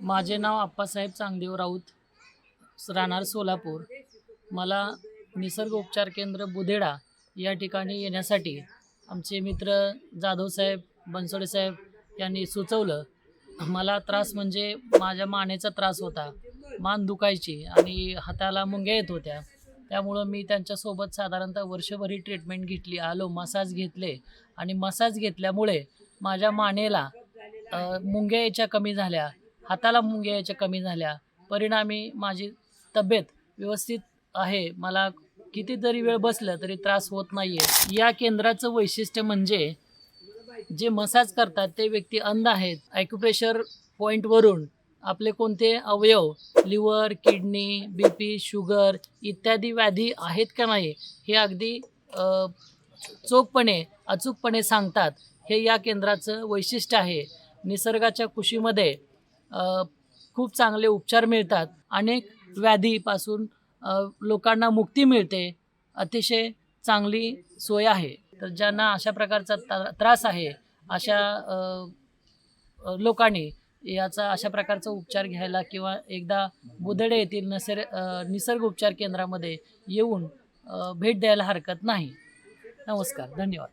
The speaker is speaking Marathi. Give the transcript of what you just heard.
माझे नाव आप्पासाहेब चांगदेव राऊत राहणार सोलापूर. मला निसर्ग उपचार केंद्र बुधेडा या ठिकाणी येण्यासाठी आमचे मित्र जाधवसाहेब बनसोडेसाहेब यांनी सुचवलं. मला त्रास म्हणजे माझ्या मानेचा त्रास होता. मान दुखायची आणि हाताला मुंग्या येत होत्या. त्यामुळं मी त्यांच्यासोबत साधारणतः वर्षभरी ट्रीटमेंट घेतली आलो मसाज घेतले आणि मसाज घेतल्यामुळे माझ्या मानेला मुंग्या याच्या कमी झाल्या. हाताला मुंग्या यायच्या कमी झाल्या. परिणामी माझी तब्येत व्यवस्थित आहे. मला कितीतरी वेळ बसलं तरी त्रास होत नाही आहे या केंद्राचं वैशिष्ट्य म्हणजे जे मसाज करतात ते व्यक्ती अंध आहेत. ॲक्युप्रेशर पॉईंटवरून आपले कोणते अवयव liver kidney B P sugar इत्यादी व्याधी आहेत का नाही हे अगदी चोखपणे अचूकपणे सांगतात. हे या केंद्राचं वैशिष्ट्य आहे. निसर्गाच्या कुशीमध्ये खूप चांगले उपचार मिळतात. अनेक व्याधीपासून लोकांना मुक्ती मिळते. अतिशय चांगली सोय आहे. तर ज्यांना अशा प्रकारचा त्रास आहे अशा लोकांनी याचा अशा प्रकारचा उपचार घ्यायला किंवा एकदा बुदडे येथील नसर निसर्ग उपचार केंद्रामध्ये येऊन भेट द्यायला हरकत नाही. नमस्कार. धन्यवाद.